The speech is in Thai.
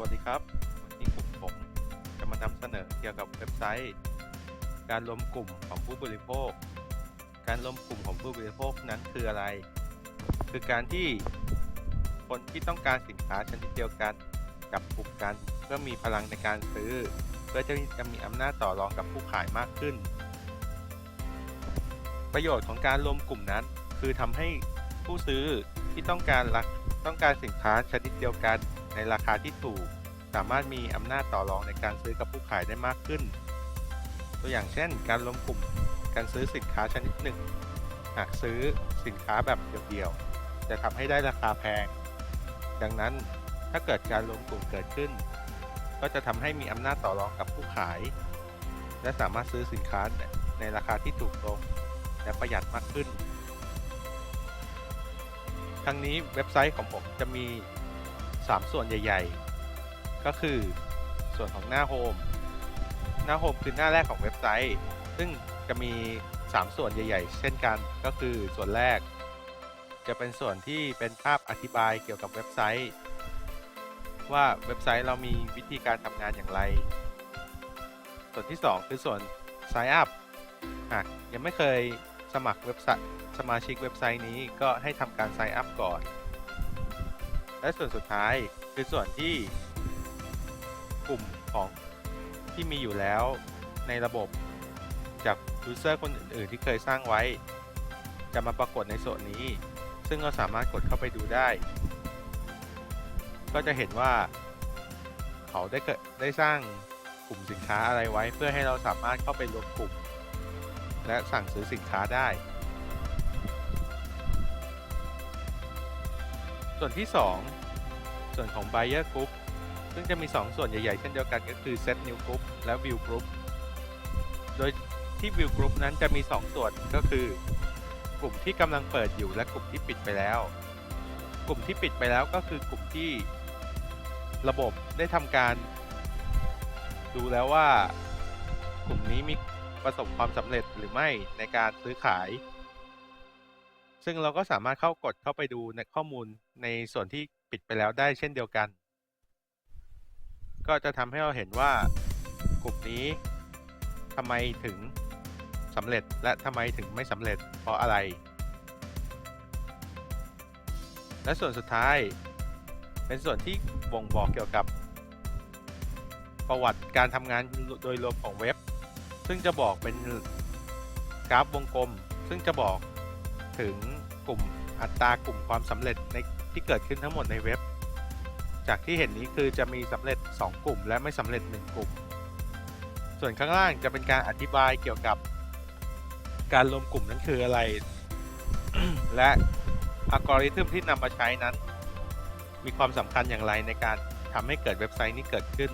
วัสดีครับ วันนี้กลุ่มผมจะมานำเสนอเกี่ยวกับเว็บไซต์ การรวมกลุ่มของผู้บริโภค การรวมกลุ่มของผู้บริโภคนั้นคืออะไร คือการที่คนที่ต้องการสินค้าชนิดเดียวกันจับกลุ่มกัน เพื่อมีพลังในการซื้อ เพื่อจะจะมีอำนาจต่อรองกับผู้ขายมากขึ้น ประโยชน์ของการรวมกลุ่มนั้น คือทำให้ผู้ซื้อที่ต้องการรักต้องการสินค้าชนิดเดียวกัน ในราคาที่ถูก สามารถมีอำนาจต่อรองในการซื้อกับผู้ขายได้มากขึ้น ตัวอย่างเช่น การรวมกลุ่มการซื้อสินค้าชนิดหนึ่ง หากซื้อสินค้าแบบเดี่ยวๆ จะทำให้ได้ราคาแพง ดังนั้นถ้าเกิดการรวมกลุ่มเกิดขึ้น ก็จะทำให้มีอำนาจต่อรองกับผู้ขาย และสามารถซื้อสินค้าในราคาที่ถูกลงและประหยัดมากขึ้น ทั้งนี้เว็บไซต์ของผมจะมี 3 ส่วนใหญ่ ๆ ก็คือส่วนของหน้าโฮมหน้าโฮมคือหน้าแรกของเว็บไซต์ ซึ่งจะมี 3 ส่วนใหญ่ ๆ เช่นกันก็คือส่วนแรก จะเป็นส่วนที่เป็นภาพอธิบายเกี่ยวกับเว็บไซต์ ว่าเว็บไซต์เรามีวิธีการทำงานอย่างไร ส่วนที่ 2 คือส่วน Sign Up หากยังไม่เคยสมัครเว็บไซต์สมาชิกเว็บไซต์นี้ก็ให้ทำการ Sign Up ก่อน และส่วนสุดท้ายคือส่วนที่กลุ่มของที่มีอยู่แล้วในระบบจาก User คนอื่นๆที่เคยสร้างไว้ จะมาปรากฏในส่วนนี้ ซึ่งเราสามารถกดเข้าไปดูได้ ก็จะเห็นว่า เขาได้เกิดได้สร้างกลุ่มสินค้าอะไรไว้ เพื่อให้เราสามารถเข้าไปรวมกลุ่ม และสั่งซื้อสินค้าได้ ส่วนที่ 2 ส่วนของ Buyer Group ซึ่งจะมี 2 ส่วนใหญ่ๆ เช่นเดียวกันก็คือ Set New Group และ View Group โดยที่ View Group นั้นจะมี 2 ส่วนก็คือกลุ่มที่กำลังเปิดอยู่และกลุ่มที่ปิดไปแล้ว กลุ่มที่ปิดไปแล้วก็คือกลุ่มที่ระบบได้ทำการ ดูแล้วว่ากลุ่มนี้มีประสบความสำเร็จหรือไม่ในการซื้อขาย ซึ่งเราก็สามารถเข้ากดเข้าไปดูในข้อมูลในส่วนที่ปิดไปแล้วได้เช่นเดียวกัน ก็จะทำให้เราเห็นว่ากลุ่มนี้ทำไมถึงสำเร็จและทำไมถึงไม่สำเร็จเพราะอะไร และส่วนสุดท้าย เป็นส่วนที่บ่งบอกเกี่ยวกับ ประวัติการทำงานโดยรวมของเว็บ ซึ่งจะบอกเป็นกราฟวงกลม ซึ่งจะบอก ถึงกลุ่มอัตรากลุ่มความสำเร็จในที่เกิดขึ้นทั้งหมดในเว็บ จากที่เห็นนี้คือจะมีสำเร็จ 2 กลุ่ม และไม่สำเร็จ 1 กลุ่ม ส่วนข้างล่างจะเป็นการอธิบายเกี่ยวกับการรวมกลุ่มนั้นคืออะไร และอัลกอริทึมที่นำมาใช้นั้น มีความสำคัญอย่างไรในการทำให้เกิดเว็บไซต์นี้เกิดขึ้น